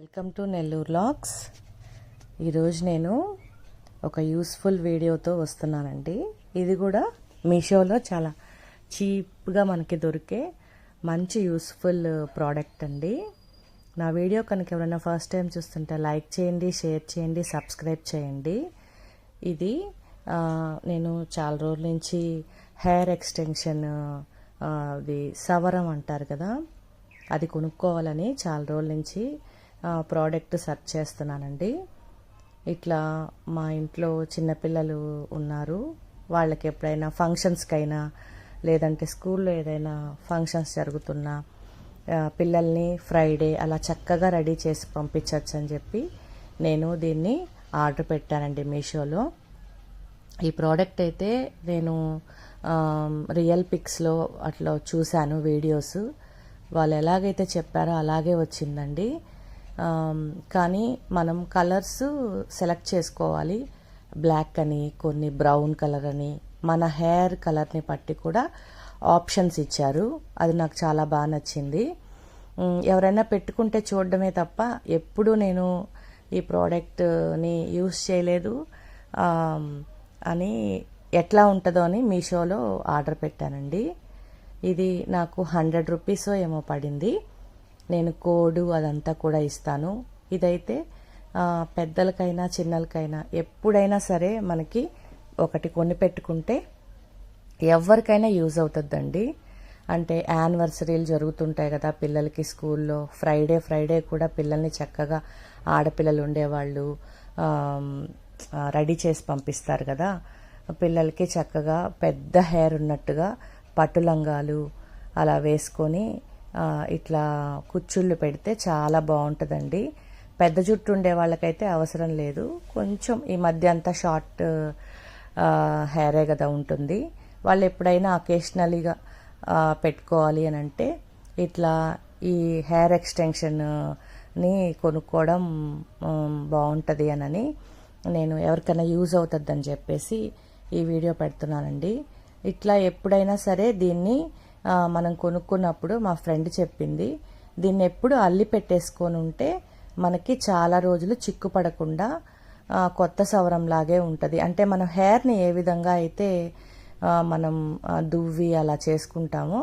Welcome to Nellore lakhs. ఈరోజు నేను ఒక యూస్ఫుల్ వీడియోతో వస్తున్నానండి. ఇది కూడా మీషోలో చాలా చీప్గా మనకి దొరికే మంచి యూస్ఫుల్ ప్రోడక్ట్ అండి. నా వీడియో కనుక ఎవరైనా ఫస్ట్ టైం చూస్తుంటే లైక్ చేయండి షేర్ చేయండి సబ్స్క్రైబ్ చేయండి. ఇది నేను చాలా రోజుల నుంచి హెయిర్ ఎక్స్టెన్షన్ అది సవరం అంటారు కదా అది కొనుక్కోవాలని చాలా రోజుల నుంచి ప్రోడక్ట్ సెర్చ్ చేస్తున్నానండి. ఇట్లా మా ఇంట్లో చిన్నపిల్లలు ఉన్నారు. వాళ్ళకి ఎప్పుడైనా ఫంక్షన్స్కైనా లేదంటే స్కూల్లో ఏదైనా ఫంక్షన్స్ జరుగుతున్నా పిల్లల్ని ఫ్రైడే అలా చక్కగా రెడీ చేసి పంపించవచ్చు అని చెప్పి నేను దీన్ని ఆర్డర్ పెట్టానండి మీషోలో. ఈ ప్రోడక్ట్ అయితే నేను రియల్ పిక్స్లో అట్లా చూశాను వీడియోస్. వాళ్ళు ఎలాగైతే చెప్పారో అలాగే వచ్చిందండి. కానీ మనం కలర్స్ సెలెక్ట్ చేసుకోవాలి. బ్లాక్ అని కొన్ని బ్రౌన్ కలర్ అని. మన హెయిర్ కలర్ని బట్టి కూడా ఆప్షన్స్ ఇచ్చారు. అది నాకు చాలా బాగా నచ్చింది. ఎవరైనా పెట్టుకుంటే చూడడమే తప్ప ఎప్పుడు నేను ఈ ప్రోడక్ట్ని యూస్ చేయలేదు. అని ఎట్లా ఉంటుందో అని మీషోలో ఆర్డర్ పెట్టానండి. ఇది నాకు హండ్రెడ్ రూపీస్ ఏమో పడింది. నేను కోడ్ అదంతా కూడా ఇస్తాను. ఇదైతే పెద్దలకైనా చిన్నలకైనా ఎప్పుడైనా సరే మనకి ఒకటి కొని పెట్టుకుంటే ఎవరికైనా యూజ్ అవుతుందండి. అంటే యానివర్సరీలు జరుగుతుంటాయి కదా పిల్లలకి స్కూల్లో. ఫ్రైడే ఫ్రైడే కూడా పిల్లల్ని చక్కగా ఆడపిల్లలు ఉండేవాళ్ళు రెడీ చేసి పంపిస్తారు కదా. పిల్లలకి చక్కగా పెద్ద హెయిర్ ఉన్నట్టుగా పట్టు లంగాలు అలా వేసుకొని ఇట్లా కుచ్చుళ్ళు పెడితే చాలా బాగుంటుందండి. పెద్ద జుట్టు ఉండే వాళ్ళకైతే అవసరం లేదు. కొంచెం ఈ మధ్య అంతా షార్ట్ హెయిరే కదా ఉంటుంది. వాళ్ళు ఎప్పుడైనా అకేషనలీగా పెట్టుకోవాలి అని అంటే ఇట్లా ఈ హెయిర్ ఎక్స్టెన్షన్ని కొనుక్కోవడం బాగుంటుంది అనని నేను ఎవరికైనా యూజ్ అవుతుందని చెప్పేసి ఈ వీడియో పెడుతున్నానండి. ఇట్లా ఎప్పుడైనా సరే దీన్ని మనం కొనుక్కున్నప్పుడు మా ఫ్రెండ్ చెప్పింది దీన్ని ఎప్పుడు అల్లి పెట్టేసుకొని ఉంటే మనకి చాలా రోజులు చిక్కు పడకుండా కొత్త సవరం లాగే ఉంటుంది. అంటే మనం హెయిర్ని ఏ విధంగా అయితే మనం దువ్వి అలా చేసుకుంటామో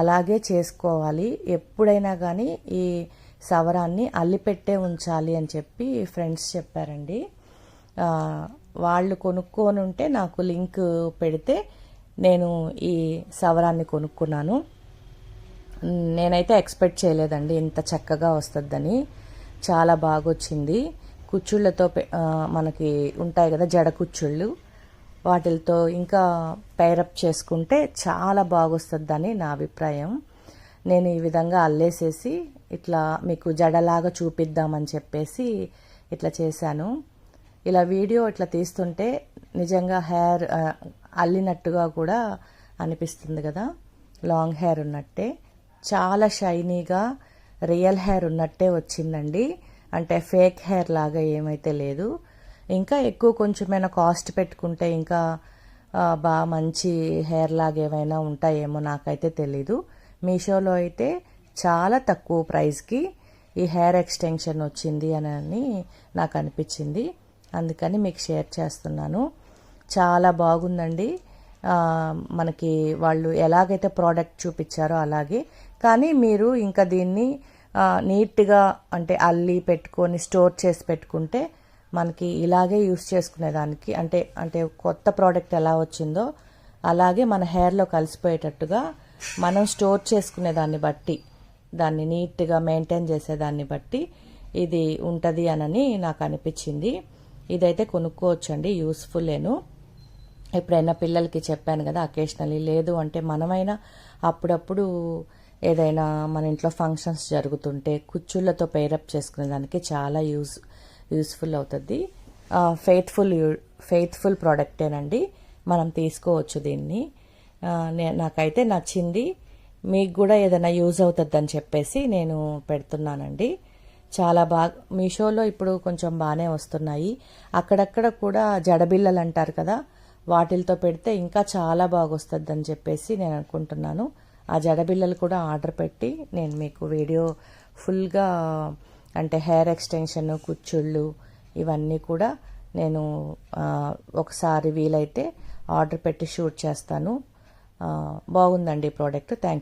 అలాగే చేసుకోవాలి. ఎప్పుడైనా కానీ ఈ సవరాన్ని అల్లిపెట్టే ఉంచాలి అని చెప్పి ఫ్రెండ్స్ చెప్పారండి. వాళ్ళు కొనుక్కొని ఉంటే నాకు లింక్ పెడితే నేను ఈ సవరాన్ని కొనుక్కున్నాను. నేనైతే ఎక్స్పెక్ట్ చేయలేదండి ఇంత చక్కగా వస్తుందని చాలా బాగా వచ్చింది కుచ్చుళ్ళతో మనకి ఉంటాయి కదా జడ కుచ్చుళ్ళు. వాటితో ఇంకా పైరప్ చేసుకుంటే చాలా బాగొస్తుందని నా అభిప్రాయం. నేను ఈ విధంగా అల్లేసేసి ఇట్లా మీకు జడలాగా చూపిద్దామని చెప్పేసి ఇట్లా చేశాను. ఇలా వీడియో ఇట్లా తీస్తుంటే నిజంగా హెయిర్ అల్లినట్టుగా కూడా అనిపిస్తుంది కదా. లాంగ్ హెయిర్ ఉన్నట్టే. చాలా షైనీగా రియల్ హెయిర్ ఉన్నట్టే వచ్చిందండి. అంటే ఫేక్ హెయిర్ లాగా ఏమైతే లేదు. ఇంకా ఎక్కువ కొంచెమైనా కాస్ట్ పెట్టుకుంటే ఇంకా బాగా మంచి హెయిర్ లాగా ఏమైనా ఉంటాయేమో నాకైతే తెలీదు. మీషోలో అయితే చాలా తక్కువ ప్రైస్కి ఈ హెయిర్ ఎక్స్టెన్షన్ వచ్చింది అని నాకు అనిపించింది అందుకని మీకు షేర్ చేస్తున్నాను. చాలా బాగుందండి. మనకి వాళ్ళు ఎలాగైతే ప్రోడక్ట్ చూపించారో అలాగే. కానీ మీరు ఇంకా దీన్ని నీట్గా అంటే అల్లి పెట్టుకొని స్టోర్ చేసి పెట్టుకుంటే మనకి ఇలాగే యూస్ చేసుకునేదానికి అంటే అంటే కొత్త ప్రోడక్ట్ ఎలా వచ్చిందో అలాగే మన హెయిర్లో కలిసిపోయేటట్టుగా మనం స్టోర్ చేసుకునే దాన్ని బట్టి దాన్ని నీట్గా మెయింటైన్ చేసేదాన్ని బట్టి ఇది ఉంటుంది అనని నాకు అనిపించింది. ఇదైతే కొనుక్కోవచ్చండి యూస్ఫుల్లేను. ఎప్పుడైనా పిల్లలకి చెప్పాను కదా అకేషనలీ లేదు అంటే మనమైనా అప్పుడప్పుడు ఏదైనా మన ఇంట్లో ఫంక్షన్స్ జరుగుతుంటే కుచ్చుళ్ళతో పేరప్ చేసుకునే దానికి చాలా యూజ్ యూస్ఫుల్ అవుతుంది. ఫెయిత్ఫుల్ ఫెయిత్ఫుల్ ప్రోడక్టేనండి మనం తీసుకోవచ్చు దీన్ని. నాకైతే నచ్చింది. మీకు కూడా ఏదైనా యూజ్ అవుతుందని చెప్పేసి నేను పెడుతున్నానండి. చాలా బాగా మీషోలో ఇప్పుడు కొంచెం బాగానే వస్తున్నాయి. అక్కడక్కడ కూడా జడబిల్లలు అంటారు కదా వాటిలతో పెడితే ఇంకా చాలా బాగా వస్తుంది అని చెప్పేసి నేను అనుకుంటున్నాను. ఆ జడబిల్లలు కూడా ఆర్డర్ పెట్టి నేను మీకు వీడియో ఫుల్గా అంటే హెయిర్ ఎక్స్టెన్షన్ కుచ్చుళ్ళు ఇవన్నీ కూడా నేను ఒకసారి వీలైతే ఆర్డర్ పెట్టి షూట్ చేస్తాను. బాగుందండి ప్రోడక్ట్. థ్యాంక్